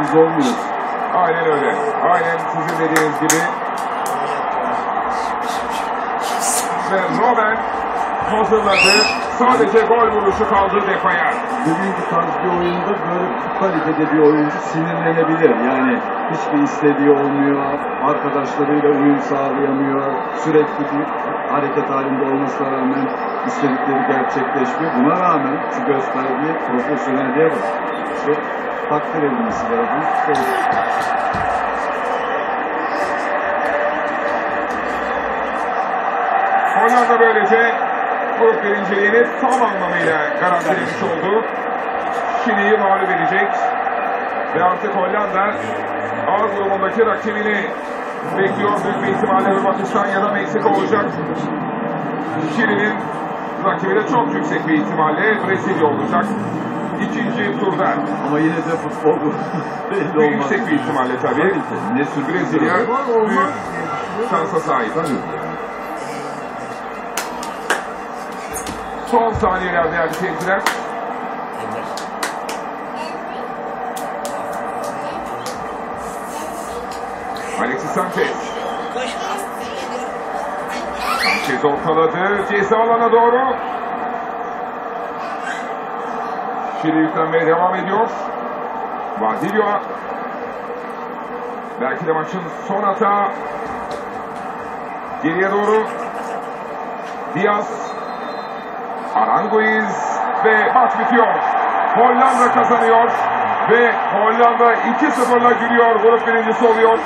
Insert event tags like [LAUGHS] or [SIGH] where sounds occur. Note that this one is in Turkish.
Biz olmuyor. Aynen öyle. Aynen sizin dediğiniz gibi. Ve Robben hazırladı. Sadece gol vuruşu kaldı defaya. Bugünkü tarz bir oyunda böyle bu kalitede bir oyuncu sinirlenebilir. Yani hiçbir istediği olmuyor, arkadaşlarıyla uyum sağlayamıyor, sürekli bir hareket halinde olmasına rağmen istedikleri gerçekleşmiyor. Buna rağmen şu gösterdiği profesyonelliğe bak. İşte takdir edilmesi lazım. Evet. Hollanda böylece grup birinciliğini tam anlamıyla garantilemiş oldu. Şili'yi mağlup edecek. Ve artık Hollanda A grubundaki rakibini bekliyor. Büyük bir ihtimalle Hırvatistan ya da Meksika olacak. Şili'nin rakibi de çok yüksek bir ihtimalle Brezilya olacak. Turda. Ama yine de futbol bu. [LAUGHS] belli olmaz. yüksek bir ihtimalle tabii. Ne Brezilya büyük şansa sahip. Son saniyeler değerli seyirciler. Alexis Sanchez. Sanchez ortaladı. Ceza alana doğru. Şili yüklenmeye devam ediyor. Vardilio. Belki de maçın son hata. Geriye doğru. Diaz. Aranguiz ve maç bitiyor. Hollanda kazanıyor ve Hollanda 2-0'la giriyor. Grup birincisi oluyor.